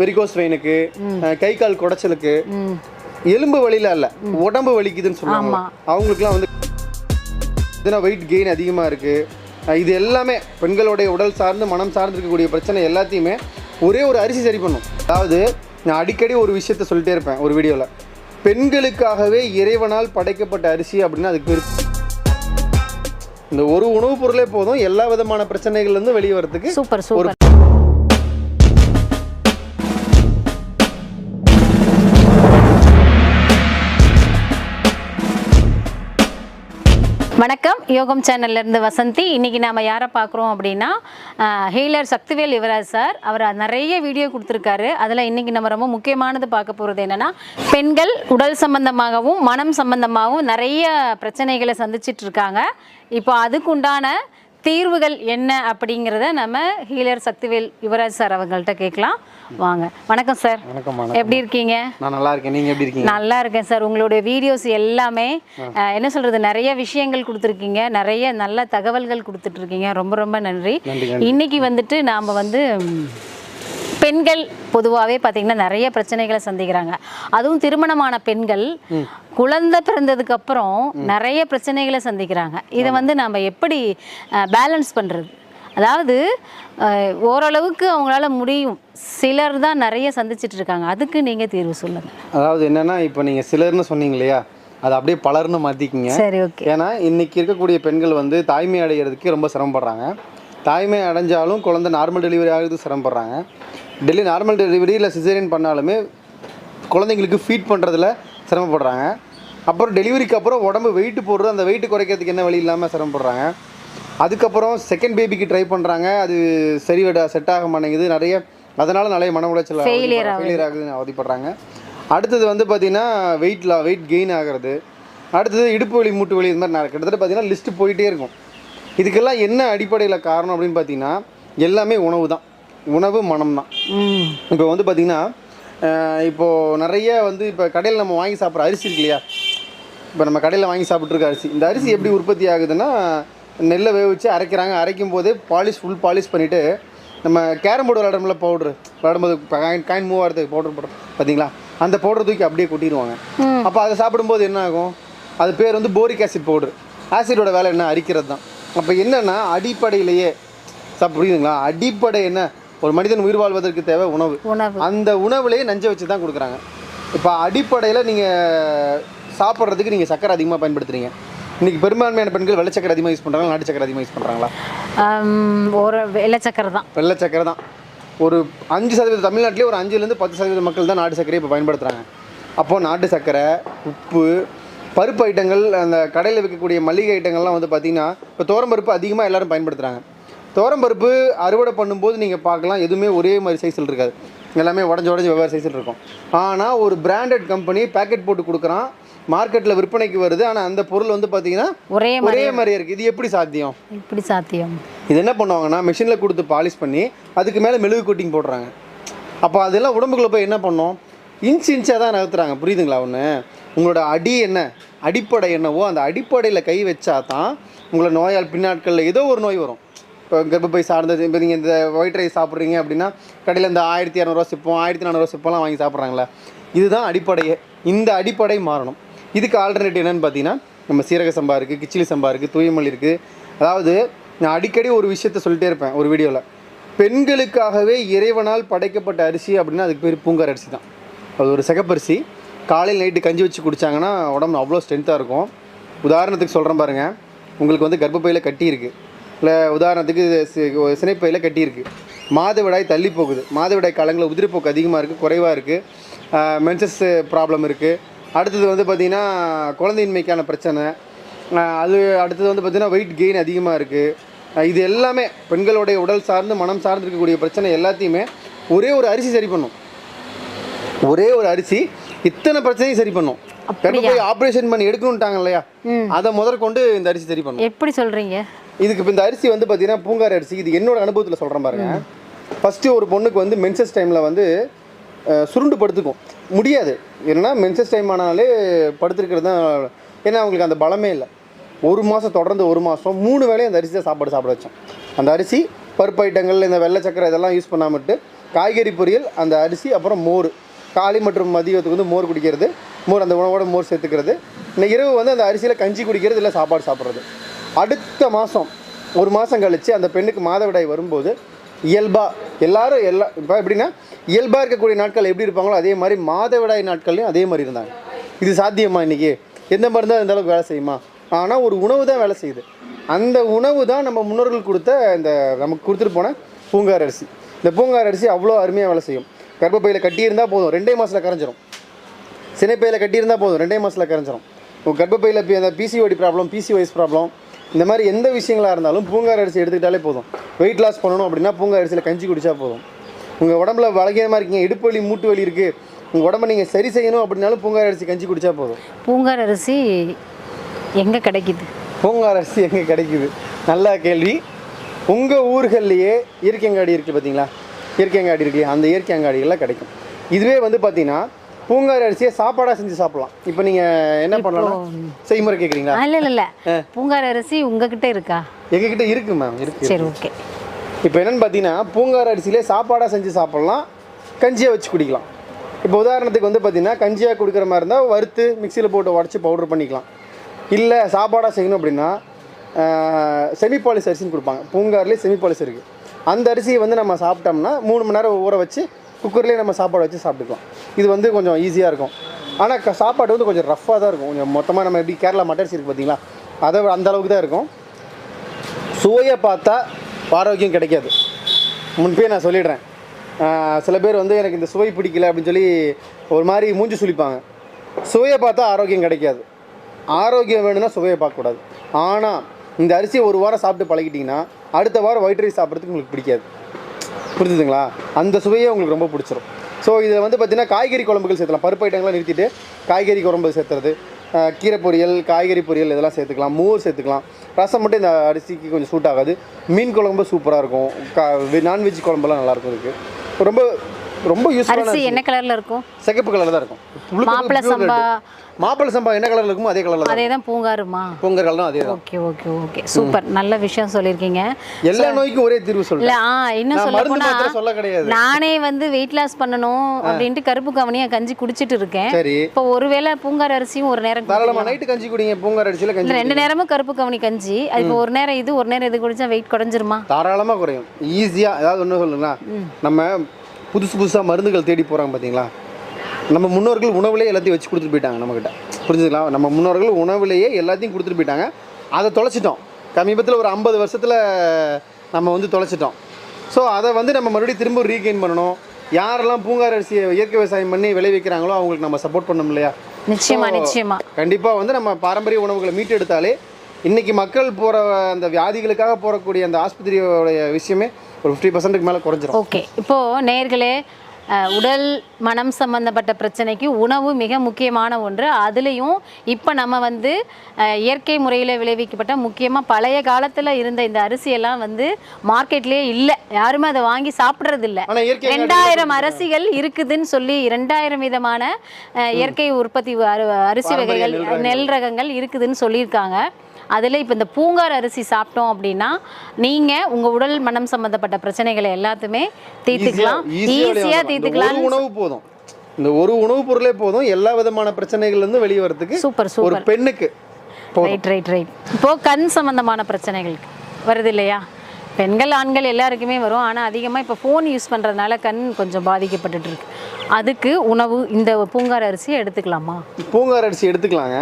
Varicose வெயினுக்கு கை கால் குடைச்சலுக்கு எலும்பு வலியில அல்ல உடம்பு வலிக்குதுன்னு சொல்லுவாங்க. அவங்களுக்குலாம் வந்து இதுனா வெயிட் கெயின் அதிகமாக இருக்குது இது எல்லாமே பெண்களுடைய உடல் சார்ந்து மனம் சார்ந்து இருக்கக்கூடிய பிரச்சனை எல்லாத்தையுமே ஒரே ஒரு அரிசி சரி பண்ணும். அதாவது நான் அடிக்கடி ஒரு விஷயத்த சொல்லிட்டே இருப்பேன் ஒரு வீடியோவில் பெண்களுக்காகவே இறைவனால் படைக்கப்பட்ட அரிசி அப்படின்னா அதுக்கு பேர் இந்த ஒரு உணவுப் பொருளே போதும். எல்லா விதமான பிரச்சனைகள்லேருந்து வெளியே வரதுக்கு சூப்பர் சூப்பர். வணக்கம். யோகம் சேனல்லேருந்து வசந்தி. இன்னைக்கு நாம் யாரை பார்க்குறோம் அப்படின்னா ஹீலர் சக்திவேல் யுவராஜ் சார். அவர் நிறைய வீடியோ கொடுத்துருக்காரு. அதில் இன்னைக்கு நம்ம ரொம்ப முக்கியமானது பார்க்க போகிறது என்னென்னா பெண்கள் உடல் சம்பந்தமாகவும் மனம் சம்பந்தமாகவும் நிறைய பிரச்சனைகளை சந்திச்சிட்ருக்காங்க இப்போ அதுக்குண்டான தீர்வுகள் என்ன அப்படிங்கிறத நம்ம ஹீலர் சக்திவேல் யுவராஜ் சார் அவங்கள்ட்ட கேட்கலாம். வாங்க. வணக்கம் சார். வணக்கம் எப்படி இருக்கீங்க? நான் நல்லா இருக்கேன். நீங்கள் எப்படி இருக்கீங்க? நல்லா இருக்கேன் சார். உங்களுடைய வீடியோஸ் எல்லாமே என்ன சொல்றது நிறைய விஷயங்கள் கொடுத்துருக்கீங்க. நிறைய நல்ல தகவல்கள் கொடுத்துட்டு இருக்கீங்க. ரொம்ப ரொம்ப நன்றி. இன்னைக்கு வந்துட்டு நாம் வந்து பெண்கள் பொதுவாகவே பார்த்தீங்கன்னா நிறைய பிரச்சனைகளை சந்திக்கிறாங்க. அதுவும் திருமணமான பெண்கள் குழந்தை பிறந்ததுக்கு அப்புறம் நிறைய பிரச்சனைகளை சந்திக்கிறாங்க. இதை வந்து நாம் எப்படி பேலன்ஸ் பண்ணுறது அதாவது ஓரளவுக்கு அவங்களால முடியும். சிலர் தான் நிறைய சந்திச்சிட்டு இருக்காங்க. அதுக்கு நீங்கள் தீர்வு சொல்லுங்கள் அதாவது என்னன்னா இப்போ நீங்கள் சிலர்னு சொன்னீங்க இல்லையா? அதை அப்படியே பலர்னு மாற்றிக்கிங்க சரி ஓகே. ஏன்னா இன்னைக்கு இருக்கக்கூடிய பெண்கள் வந்து தாய்மை அடைகிறதுக்கு ரொம்ப சிரமப்படுறாங்க. தாய்மை அடைஞ்சாலும் குழந்தை நார்மல் டெலிவரி ஆகுறதுக்கு சிரமப்படுறாங்க. டெல்லி நார்மல் டெலிவரி இல்லை சிசேரியன் பண்ணாலுமே குழந்தைங்களுக்கு ஃபீட் பண்ணுறதுல சிரமப்படுறாங்க. அப்புறம் டெலிவரிக்கு அப்புறம் உடம்பு வெயிட் போடுறது அந்த வெயிட் குறைக்கிறதுக்கு என்ன வழி இல்லாமல் சிரமப்படுறாங்க. அதுக்கப்புறம் செகண்ட் பேபிக்கு ட்ரை பண்ணுறாங்க அது சரி செட் ஆக மாட்டேங்குது. நிறைய அதனால் நிறைய மன உளைச்சல் ஃபெயிலியர் ஆகுதுன்னு அவதிப்படுறாங்க. அடுத்தது வந்து பார்த்திங்கன்னா வெயிட் லா வெயிட் கெயின் ஆகிறது. அடுத்தது இடுப்பு வலி மூட்டு வலி இது மாதிரி நிறைய கிட்டத்தட்ட பார்த்தீங்கன்னா லிஸ்ட்டு போயிட்டே இருக்கும். இதுக்கெல்லாம் என்ன அடிப்படையில் காரணம் அப்படின்னு பார்த்தீங்கன்னா எல்லாமே உணவு தான். உணவு மனம் தான். இப்போ வந்து பார்த்திங்கன்னா இப்போது நிறைய வந்து இப்போ கடையில் நம்ம வாங்கி சாப்பிட்ற அரிசி இருக்கு இல்லையா? இப்போ நம்ம கடையில் வாங்கி சாப்பிட்ருக்க அரிசி. இந்த அரிசி எப்படி உற்பத்தி ஆகுதுன்னா நெல்லை வேவிச்சு அரைக்கிறாங்க. அரைக்கும் போதே பாலிஷ் ஃபுல் பாலிஷ் பண்ணிவிட்டு நம்ம கேரம் போர்டு விளையாடும்ல பவுட்ரு விளையாடும்போது காயின் காயின் மூவ் ஆகிறதுக்கு பவுடர் போடுறோம் பார்த்தீங்களா அந்த பவுடர் தூக்கி அப்படியே கொட்டிடுவாங்க. அப்போ அதை சாப்பிடும்போது என்ன ஆகும்? அது பேர் வந்து போரிக் ஆசிட் பவுடர் ஆசிடோட வேலை என்ன? அரிக்கிறது தான். அப்போ என்னென்னா அடிப்படையிலேயே சார் புரியுதுங்களா? அடிப்படை என்ன? ஒரு மனிதன் உயிர் வாழ்வதற்கு தேவை உணவு. உணவு. அந்த உணவுலேயே நஞ்சை வச்சு தான் கொடுக்குறாங்க. இப்போ அடிப்படையில் நீங்கள் சாப்பிட்றதுக்கு நீங்கள் சக்கரை அதிகமாக பயன்படுத்துறீங்க. இன்றைக்கி பெரும்பான்மையான பெண்கள் வெள்ளை சக்கரை அதிகமாக யூஸ் பண்ணுறாங்களா நாட்டு சக்கரை அதிகமாக யூஸ் பண்ணுறாங்களா ஒரு வெள்ளை சக்கரை தான். வெள்ளை சக்கரை தான். ஒரு அஞ்சு சதவீதம் தமிழ்நாட்டிலே ஒரு அஞ்சுலேருந்து பத்து சதவீத மக்கள் தான் நாட்டு சர்க்கரையை இப்போ பயன்படுத்துகிறாங்க அப்போது நாட்டு சர்க்கரை உப்பு பருப்பு ஐட்டங்கள் அந்த கடையில் விற்கக்கூடிய மளிகை ஐட்டங்கள்லாம் வந்து பார்த்திங்கன்னா இப்போ பருப்பு அதிகமாக எல்லாரும் பயன்படுத்துகிறாங்க பருப்பு அறுவடை பண்ணும்போது நீங்கள் பார்க்கலாம் எதுவுமே ஒரே மாதிரி சைஸில் இருக்காது. எல்லாமே உடஞ்சி உடஞ்சி வெவ்வேறு சைஸில் இருக்கும். ஆனால் ஒரு பிராண்டட் கம்பெனி பேக்கெட் போட்டு கொடுக்குறான் மார்க்கெட்டில் விற்பனைக்கு வருது ஆனால் அந்த பொருள் வந்து பார்த்திங்கன்னா ஒரே ஒரே மாதிரியே இருக்குது இது எப்படி சாத்தியம்? இப்படி சாத்தியம்? இது என்ன பண்ணுவாங்கன்னா மிஷினில் கொடுத்து பாலிஷ் பண்ணி அதுக்கு மேலே மெழுகு கோட்டிங் போடுறாங்க. அப்போ அதெல்லாம் உடம்புக்குள்ள போய் என்ன பண்ணோம்? இன்ச் இன்ச்சாக தான் நகர்த்துறாங்க. புரியுதுங்களா ஒன்று உங்களோட அடி என்ன? அடிப்படை என்னவோ அந்த அடிப்படையில் கை வச்சா தான் உங்களை நோயால் பின்னாட்களில் ஏதோ ஒரு நோய் வரும். இப்போ கர்ப்பப்பை சார்ந்தது இப்போ நீங்கள் இந்த ஒயிட் ரைஸ் சாப்பிட்றீங்க அப்படின்னா கடையில் இந்த ஆயிரத்தி இரநூறுவா சிப்பம் ஆயிரத்தி நானூறுவா சிப்பம்லாம் வாங்கி சாப்பிட்றாங்களே இதுதான் அடிப்படையே இந்த அடிப்படை மாறணும். இதுக்கு ஆல்டர்னேட்டிவ் என்னென்னு பார்த்தீங்கன்னா நம்ம சீரக சம்பா இருக்குது கிச்சிலி சம்பா இருக்குது தூயமல் இருக்குது அதாவது நான் அடிக்கடி ஒரு விஷயத்த சொல்லிட்டே இருப்பேன் ஒரு வீடியோவில் பெண்களுக்காகவே இறைவனால் படைக்கப்பட்ட அரிசி அப்படின்னா அதுக்கு பேர் பூங்கார் அரிசி தான். அது ஒரு சிகப்பரிசி. காலையில் நைட்டு கஞ்சி வச்சு குடித்தாங்கன்னா உடம்பு அவ்வளோ ஸ்ட்ரென்த்தாக இருக்கும். உதாரணத்துக்கு சொல்கிறேன் பாருங்கள் உங்களுக்கு வந்து கர்ப்பப்பையில் கட்டி இருக்குது இல்லை உதாரணத்துக்கு சினைப்பையில் கட்டி இருக்குது மாதவிடாய் தள்ளி போகுது மாதவிடாய் காலங்களில் உதிரிப்போக்கு அதிகமாக இருக்குது குறைவாக இருக்குது மென்சஸ் ப்ராப்ளம் இருக்குது அடுத்தது வந்து பார்த்திங்கன்னா குழந்தையின்மைக்கான பிரச்சனை. அது அடுத்தது வந்து பார்த்திங்கன்னா வெயிட் கெயின் அதிகமாக இருக்குது இது எல்லாமே பெண்களுடைய உடல் சார்ந்து மனம் சார்ந்து இருக்கக்கூடிய பிரச்சனை எல்லாத்தையுமே ஒரே ஒரு அரிசி சரி பண்ணும். ஒரே ஒரு அரிசி இத்தனை பிரச்சனையும் சரி பண்ணும். கர்ப்பப்பை ஆப்ரேஷன் பண்ணி எடுக்கணுன்ட்டாங்க இல்லையா? அதை முதற்கொண்டு இந்த அரிசி சரி பண்ணும். எப்படி சொல்றீங்க? இதுக்கு இப்போ இந்த அரிசி வந்து பார்த்தீங்கன்னா பூங்கார் அரிசி. இது என்னோட அனுபவத்தில் சொல்கிறேன் பாருங்க. ஃபஸ்ட்டு ஒரு பொண்ணுக்கு வந்து மென்சஸ் டைமில் வந்து சுருண்டு படுத்துக்கும். முடியாது. ஏன்னா மென்சஸ் டைம் ஆனாலே படுத்துருக்கிறது தான் ஏன்னா அவங்களுக்கு அந்த பலமே இல்லை. ஒரு மாதம் தொடர்ந்து ஒரு மாதம் மூணு வேளையும் அந்த அரிசி தான் சாப்பாடு சாப்பிட வச்சோம். அந்த அரிசி பருப்பு ஐட்டங்கள் இந்த வெள்ளை சக்கரை இதெல்லாம் யூஸ் பண்ணாமட்டு காய்கறி பொரியல் அந்த அரிசி அப்புறம் மோர். காலை மற்றும் மதியத்துக்கு வந்து மோர் குடிக்கிறது மோர் அந்த உணவோட மோர் சேர்த்துக்கிறது. இந்த இரவு வந்து அந்த அரிசியில் கஞ்சி குடிக்கிறது இல்லை சாப்பாடு சாப்பிட்றது. அடுத்த மாதம் ஒரு மாதம் கழித்து அந்த பெண்ணுக்கு மாதவிடாய் வரும்போது இயல்பாக எல்லாரும் எல்லா இப்போ எப்படின்னா இயல்பாக இருக்கக்கூடிய நாட்கள் எப்படி இருப்பாங்களோ அதே மாதிரி மாதவிடாய் நாட்கள்லையும் அதே மாதிரி இருந்தாங்க. இது சாத்தியமா இன்னைக்கு? எந்த மருந்து அந்த அளவுக்கு வேலை செய்யுமா? ஆனால் ஒரு உணவு தான் வேலை செய்யுது. அந்த உணவு தான் நம்ம முன்னோர்கள் கொடுத்த இந்த நமக்கு கொடுத்துட்டு போன பூங்கார் அரிசி. இந்த பூங்கார் அரிசி அவ்வளோ அருமையாக வேலை செய்யும். கர்ப்பப்பையில் கட்டியிருந்தால் போதும். ரெண்டே மாதத்தில் கரைஞ்சிரும். சினைப்பையில் கட்டியிருந்தால் போதும். ரெண்டே மாதத்தில் கரைஞ்சிரும். கர்ப்பப்பையில் பி- அந்த பிசிஓடி ப்ராப்ளம் பிசிஓஎஸ் ப்ராப்ளம் இந்த மாதிரி எந்த விஷயங்களாக இருந்தாலும் பூங்கார் அரிசி எடுத்துக்கிட்டாலே போதும். வெயிட் லாஸ் பண்ணணும் அப்படின்னா பூங்கார் அரிசியில் கஞ்சி குடிச்சா போதும். உங்கள் உடம்புல வளகியமாக இருக்கீங்க இடுப்பு வலி மூட்டு வலி இருக்குது உங்கள் உடம்ப நீங்கள் சரி செய்யணும் அப்படின்னாலும் பூங்கார் அரிசி கஞ்சி குடிச்சா போதும். பூங்கார் அரிசி எங்கே கிடைக்குது? பூங்கார் அரிசி எங்கே கிடைக்குது? நல்ல கேள்வி. உங்கள் ஊர்கள்லையே இயற்கை அங்காடி இருக்குது பார்த்தீங்களா இயற்கை அங்காடி இருக்கு அந்த இயற்கை அங்காடிகளில் கிடைக்கும். இதுவே வந்து பார்த்தீங்கன்னா பூங்கார் அரிசியை சாப்பாடாக செஞ்சு சாப்பிடலாம். இப்போ நீங்கள் என்ன பண்ணலாம் செய்முறை கேட்குறீங்களா இல்லை இல்லை இல்லை. பூங்கார் அரிசி உங்ககிட்ட இருக்கா? எங்ககிட்ட இருக்கு மேம் இருக்கு சரி ஓகே இப்போ என்னென்னு பார்த்தீங்கன்னா பூங்கார் அரிசியிலே சாப்பாடாக செஞ்சு சாப்பிட்லாம். கஞ்சியாக வச்சு குடிக்கலாம். இப்போ உதாரணத்துக்கு வந்து பார்த்தீங்கன்னா கஞ்சியாக கொடுக்குற மாதிரி இருந்தால் வறுத்து மிக்சியில் போட்டு உடச்சி பவுடர் பண்ணிக்கலாம். இல்லை சாப்பாடாக செய்யணும் அப்படின்னா செமி பாலிஸ் அரிசின்னு கொடுப்பாங்க. பூங்கார்லேயே செமி பாலிஸ் இருக்குது அந்த அரிசியை வந்து நம்ம சாப்பிட்டோம்னா மூணு மணி நேரம் ஊற வச்சு குக்கர்லேயே நம்ம சாப்பாடு வச்சு சாப்பிட்டுக்கலாம். இது வந்து கொஞ்சம் ஈஸியாக இருக்கும். ஆனால் க சாப்பாடு வந்து கொஞ்சம் ரஃப்பாக தான் இருக்கும். கொஞ்சம் மொத்தமாக நம்ம எப்படி கேரளா மட்டர்ஸ் இருக்குது பார்த்தீங்களா அதை அந்த அளவுக்கு தான் இருக்கும். சுவையை பார்த்தா ஆரோக்கியம் கிடைக்காது. முன்பே நான் சொல்லிடுறேன். சில பேர் வந்து எனக்கு இந்த சுவை பிடிக்கல அப்படின்னு சொல்லி ஒரு மாதிரி மூஞ்சி சுளிப்பாங்க. சுவையை பார்த்தா ஆரோக்கியம் கிடைக்காது. ஆரோக்கியம் வேணும்னா சுவையை பார்க்கக்கூடாது. ஆனால் இந்த அரிசியை ஒரு வாரம் சாப்பிட்டு பழகிட்டிங்கன்னா அடுத்த வாரம் ஒயிட் ரைஸ் சாப்பிட்றதுக்கு உங்களுக்கு பிடிக்காது. புரிஞ்சுதுங்களா? அந்த சுவையே உங்களுக்கு ரொம்ப பிடிச்சிரும். ஸோ இதில் வந்து பார்த்திங்கன்னா காய்கறி குழம்புகள் சேர்த்துலாம். பருப்பு ஐட்டங்கள்லாம் நிறுத்திட்டு காய்கறி குழம்பு சேர்த்துறது கீரை பொரியல் காய்கறி பொரியல் இதெல்லாம் சேர்த்துக்கலாம். மோர் சேர்த்துக்கலாம். ரசம் மட்டும் இந்த அரிசிக்கு கொஞ்சம் சூட் ஆகாது. மீன் குழம்பு சூப்பராக இருக்கும். கா நான்வெஜ் குழம்புலாம் நல்லாயிருக்கும் இருக்குது ரொம்ப ரொம்ப யூஸ்ஃபுல்லான அரிசி என்ன கலரில் இருக்கும்? சிகப்பு கலர் தான் இருக்கும். மாப்பிளை சம்பா. மாப்பிளை சம்பா என்ன கலரில் இருக்குமோ அதே கலரில் தான் அதே தான் பூங்காருமா பொங்கல் கலரும் அதே தான். Okay okay okay. சூப்பர். நல்ல விஷயம் சொல்லியிருக்கீங்க. எல்லா நோய்க்கும் ஒரே தீர்வு சொல்றேன். ஆ இன்னும் சொல்ல போனா சொல்ல கிடையாது. நானே வந்து வெயிட் லாஸ் பண்ணணும் அப்படின்ட்டு கருப்பு கவனியா கஞ்சி குடிச்சிட்டு இருக்கேன். சரி. இப்போ ஒருவேளை பூங்கார் அரிசியும் ஒரு நேரம் தாராளமாக நைட்டு கஞ்சி குடிங்க. பூங்கார் அடிச்சியில் கஞ்சி ரெண்டு நேரமும் கருப்பு கவனி கஞ்சி. அது இப்போ ஒரு நேரம் இது ஒரு நேரம் இது குடிச்சா வெயிட் குறைஞ்சிருமா? தாராளமாக குறையும். ஈஸியாக ஏதாவது ஒன்று சொல்லுங்களா நம்ம புதுசு புதுசாக மருந்துகள் தேடி போகிறாங்க பார்த்தீங்களா நம்ம முன்னோர்கள் உணவுலேயே எல்லாத்தையும் வச்சு கொடுத்துட்டு போயிட்டாங்க நம்மக்கிட்ட புரிஞ்சுங்களா நம்ம முன்னோர்கள் உணவுலேயே எல்லாத்தையும் கொடுத்துட்டு போயிட்டாங்க. அதை தொலைச்சிட்டோம். சமீபத்தில் ஒரு ஐம்பது வருஷத்தில் நம்ம வந்து தொலைச்சிட்டோம். ஸோ அதை வந்து நம்ம மறுபடியும் திரும்ப ரீகெயின் பண்ணணும். யாரெல்லாம் பூங்கார் அரிசியை இயற்கை விவசாயம் பண்ணி விளைவிக்கிறாங்களோ அவங்களுக்கு நம்ம சப்போர்ட் பண்ணணும் இல்லையா? நிச்சயமா நிச்சயமா. கண்டிப்பாக வந்து நம்ம பாரம்பரிய உணவுகளை மீட்டெடுத்தாலே இன்னைக்கு மக்கள் போகிற அந்த வியாதிகளுக்காக போகக்கூடிய அந்த ஆஸ்பத்திரியோடைய விஷயமே ஒரு ஃபிஃப்டி பர்சன்ட்டுக்கு மேலே குறைஞ்சிரும். ஓகே இப்போ நேர்களே உடல் மனம் சம்பந்தப்பட்ட பிரச்சனைக்கு உணவு மிக முக்கியமான ஒன்று. அதுலேயும் இப்போ நம்ம வந்து இயற்கை முறையில் விளைவிக்கப்பட்ட முக்கியமாக பழைய காலத்தில் இருந்த இந்த அரிசியெல்லாம் வந்து மார்க்கெட்லேயே இல்லை. யாருமே அதை வாங்கி சாப்பிட்றது இல்லை ரெண்டாயிரம் அரிசிகள் இருக்குதுன்னு சொல்லி ரெண்டாயிரம் விதமான இயற்கை உற்பத்தி அரு- அரிசி வகைகள் நெல் ரகங்கள் இருக்குதுன்னு சொல்லியிருக்காங்க. அதில் இப்போ இந்த பூங்கார் அரிசி சாப்பிட்டோம் அப்படின்னா நீங்கள் உங்கள் உடல் மனம் சம்மந்தப்பட்ட பிரச்சனைகளை எல்லாத்துமே தீர்த்துக்கலாம். ஈஸியாக ஒரு தீர்த்துக்கலாம் உணவு போதும். இந்த ஒரு உணவுப் பொருளே போதும். எல்லா விதமான பிரச்சனைகள்ல இருந்து வெளியே வரதுக்கு சூப்பர் ஒரு சூப்பர். பெண்ணுக்கு போதும். ரைட் ரைட் ரைட் இப்போ கண் சம்பந்தமான பிரச்சனைகளுக்கு வருது இல்லையா? பெண்கள் ஆண்கள் எல்லாருக்குமே வரும். ஆனால் அதிகமாக இப்போ ஃபோன் யூஸ் பண்ணுறதுனால கண் கொஞ்சம் பாதிக்கப்பட்டுட்டு இருக்கு அதுக்கு உணவு இந்த பூங்கார் அரிசியை எடுத்துக்கலாமா? பூங்கார் அரிசி எடுத்துக்கலாங்க.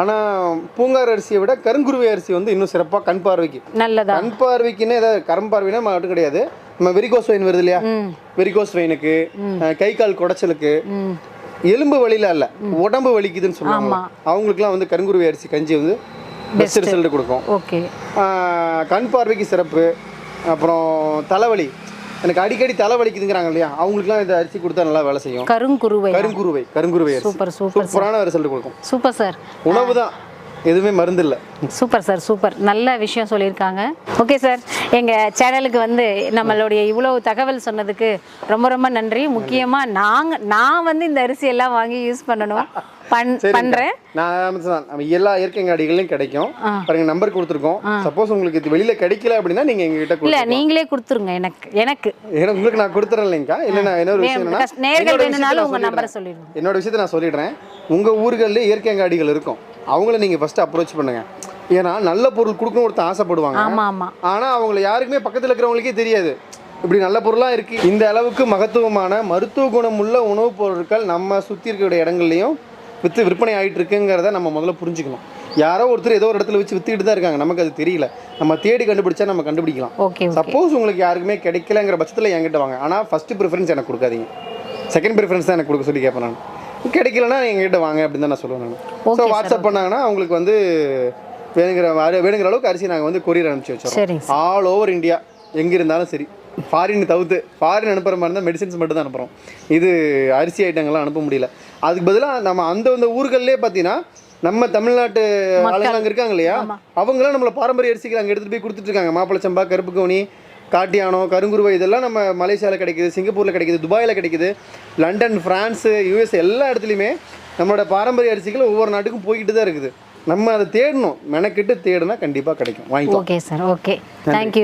ஆனால் பூங்கார் அரிசியை விட கருங்குருவை அரிசி வந்து இன்னும் சிறப்பாக கண் பார்வைக்கு. நல்லதா? கண் பார்வைக்குன்னு ஏதாவது கரம் பார்வைனா மட்டும் கிடையாது. நம்ம வெரிகோஸ் வெயின் வருது இல்லையா? வெரிகோஸ் வெயினுக்கு கை கால் குடைச்சலுக்கு. எலும்பு வலியில இல்ல உடம்பு வலிக்குதுன்னு சொல்லுவாங்க. அவங்களுக்குலாம் வந்து கருங்குருவி அரிசி கஞ்சி வந்து பெஸ்ட் ரிசல்ட் கொடுக்கும். ஓகே. கண் பார்வைக்கு சிறப்பு. அப்புறம் தலைவலி. எனக்கு அடிக்கடி தலைவலிக்குதுங்கிறாங்க இல்லையா? அவங்களுக்குலாம் இந்த அரிசி கொடுத்தா நல்லா வேலை செய்யும். கருங்குருவை. கருங்குருவை கருங்குருவை சூப்பர் சூப்பர் சூப்பரான ரிசல்ட் கொடுக்கும். Super sir. உணவு தான். எதுவுமே மருந்து இல்லை. Super sir super. நல்ல விஷயம் சொல்லியிருக்காங்க. Okay sir. எங்கள் சேனலுக்கு வந்து நம்மளுடைய இவ்வளோ தகவல் சொன்னதுக்கு ரொம்ப ரொம்ப நன்றி. முக்கியமாக நாங்கள் நான் வந்து இந்த அரிசி எல்லாம் வாங்கி யூஸ் பண்ணணும். பண் பண்ணுறேன் நான் நம்ம எல்லா இயற்கை அடிகளையும் கிடைக்கும். பாருங்க நம்பர் கொடுத்துருக்கோம். சப்போஸ் உங்களுக்கு வெளியில கிடைக்கல அப்படின்னா நீங்க எங்ககிட்ட இல்லை நீங்களே கொடுத்துருங்க எனக்கு உங்களுக்கு நான் கொடுத்துறேன் இல்லைங்கக்கா இல்லை நான் என்ன ஒரு விஷயம் நேர்கள் என்னோட வேணும்னாலும் விஷயத்தை நான் நம்பரை சொல்லிடுறேன். சொல்லிடுங்க. என்னோட விஷயத்தை நான் சொல்லிடுறேன். உங்க ஊர்களில் இயற்கை அங்காடிகள் இருக்கும். அவங்கள நீங்க ஃபர்ஸ்ட் அப்ரோச் பண்ணுங்க. ஏன்னா நல்ல பொருள் கொடுக்கணும் ஒருத்தன் ஆசைப்படுவாங்க. ஆனா அவங்கள யாருக்குமே பக்கத்துல இருக்கிறவங்களுக்கே தெரியாது. இப்படி நல்ல பொருளா இருக்கு. இந்த அளவுக்கு மகத்துவமான மருத்துவ குணம் உள்ள உணவுப் பொருட்கள் நம்ம சுத்தி இருக்கிற இடங்கள்லயும் வித்து விற்பனை ஆயிட்டு இருக்குங்கிறத நம்ம முதல்ல புரிஞ்சுக்கணும். யாரோ ஒருத்தர் ஏதோ ஒரு இடத்துல வச்சு வித்துக்கிட்டு தான் இருக்காங்க. நமக்கு அது தெரியல. நம்ம தேடி கண்டுபிடிச்சா நம்ம கண்டுபிடிக்கலாம். சப்போஸ் உங்களுக்கு யாருக்குமே கிடைக்கலங்கிற பட்சத்தில் என்கிட்ட வாங்க. ஆனால் ஃபர்ஸ்ட் ப்ரிஃபரன்ஸ் எனக்கு கொடுக்காதீங்க. செகண்ட் ப்ரிஃபரன்ஸ் தான் எனக்கு கொடுக்க சொல்லி கேட்பேன் நான். கிடைக்கலனா எங்ககிட்ட வாங்க அப்படின்னு தான் நான் சொல்லுவேன் நான். ஸோ வாட்ஸ்அப் பண்ணாங்கன்னா அவங்களுக்கு வந்து வேணுங்கிற வேணுங்கிற அளவுக்கு அரிசி நாங்கள் வந்து கொரியர் அனுப்பிச்சி சார் ஆல் ஓவர் இந்தியா எங்கே இருந்தாலும் சரி. ஃபாரின் தவிர்த்து ஃபாரின் அனுப்புகிற மாதிரி இருந்தால் மெடிசின்ஸ் மட்டும் தான் அனுப்புகிறோம் இது அரிசி ஐட்டங்கள்லாம் அனுப்ப முடியல. அதுக்கு பதிலாக நம்ம அந்த அந்த ஊர்கள்லேயே பார்த்தீங்கன்னா நம்ம தமிழ்நாட்டு ஆளுங்க அங்கே இருக்காங்க இல்லையா? அவங்களாம் நம்மள பாரம்பரிய அரிசிகள் அங்கே எடுத்துகிட்டு போய் கொடுத்துட்டு இருக்காங்க. மாப்பிள சம்பா கருப்பு கவுனி காட்டியானோ கருங்குருவை இதெல்லாம் நம்ம மலேசியாவில் கிடைக்குது சிங்கப்பூரில் கிடைக்குது துபாயில் கிடைக்குது லண்டன் ஃப்ரான்ஸு யூஎஸ் எல்லா இடத்துலையுமே நம்மளோட பாரம்பரிய அரிசிகள் ஒவ்வொரு நாட்டுக்கும் போய்கிட்டு தான் இருக்குது. நம்ம அதை தேடணும். மெனக்கிட்டு தேடினா கண்டிப்பாக கிடைக்கும். வாங்கிக்கலாம். Okay sir okay thank you